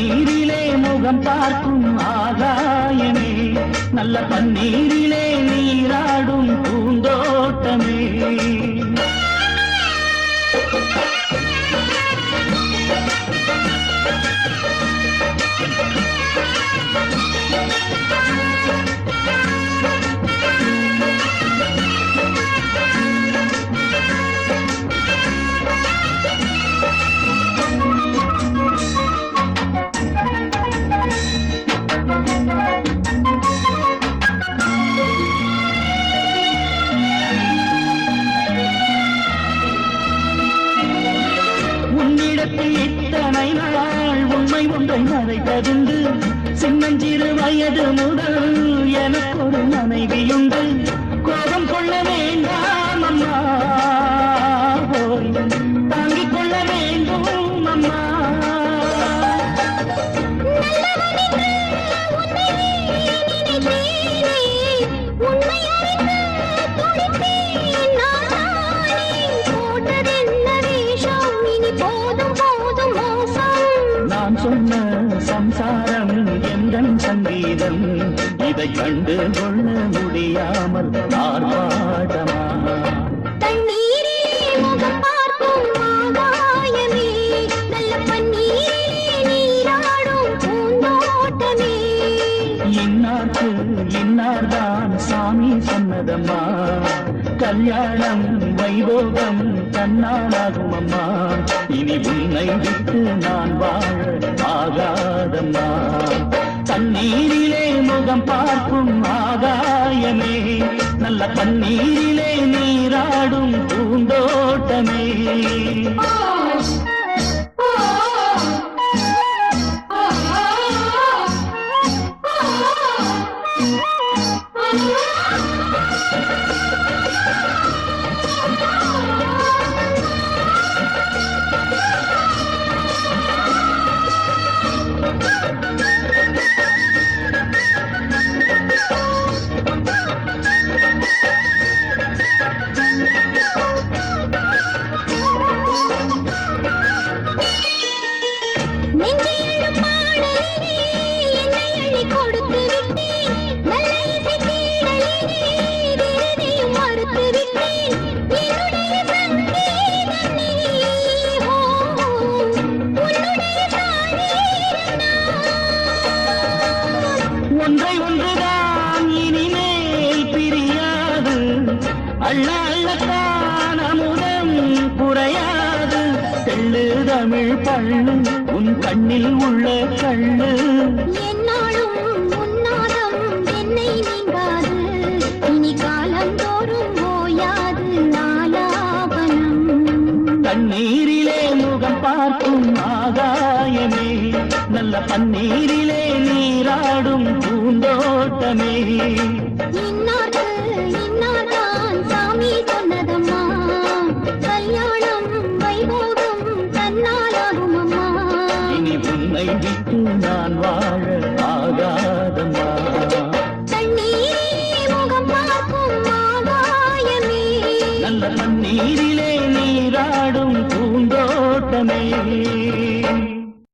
பன்னீரிலே முகம் பார்க்கும் ஆகாயமே. நல்ல பன்னீரிலே நீராடும் பூந்தோட்டமே. இத்தனை நாள் உண்மை ஒன்றை மறைத்ததுண்டு சின்னஞ்சிறு வயது முதல் எனக்கு ஒரு மனைவியுண்டு. சங்கீதம் இதை கண்டு கொள்ள முடியாமல் ஆர்ப்பாட்டமா? இன்னார்க்கு இன்னார்தான் சாமி சொன்னதம்மா. கல்யாணம் வைபோகம் தன்னாலாகும் அம்மா இனி உன்னை விட்டு நான் உலகம் பார்க்கும் ஆகாயமே. நல்ல பன்னீரிலே நீராடும் பூந்தோட்டமே. ஒன்றை ஒன்றுதான் இனிமேல் பிரியாது. அள்ள அள்ளத்தான் தமிழ் பள்ளு உன் கண்ணில் உள்ள கள்ளு என்னாலும் உன்னாதம் என்னை நீங்காது. இனி காலந்தோறும் ஓயாது நாலாபனம். தண்ணீரிலே முகம் பார்க்கும் ஆகாயமே நல்ல பன்னீரிலே நீராடும் பூந்தோட்டமே. இன்னார்க்கு தன்னாலாகும் அம்மா இனி உன்னை விட்டு நான் வாழ ஆகாதம்மா. தண்ணீரே முகம் பார்க்கும் ஆகாயமே நல்ல பன்னீரிலே நீராடும் பூந்தோட்டமே.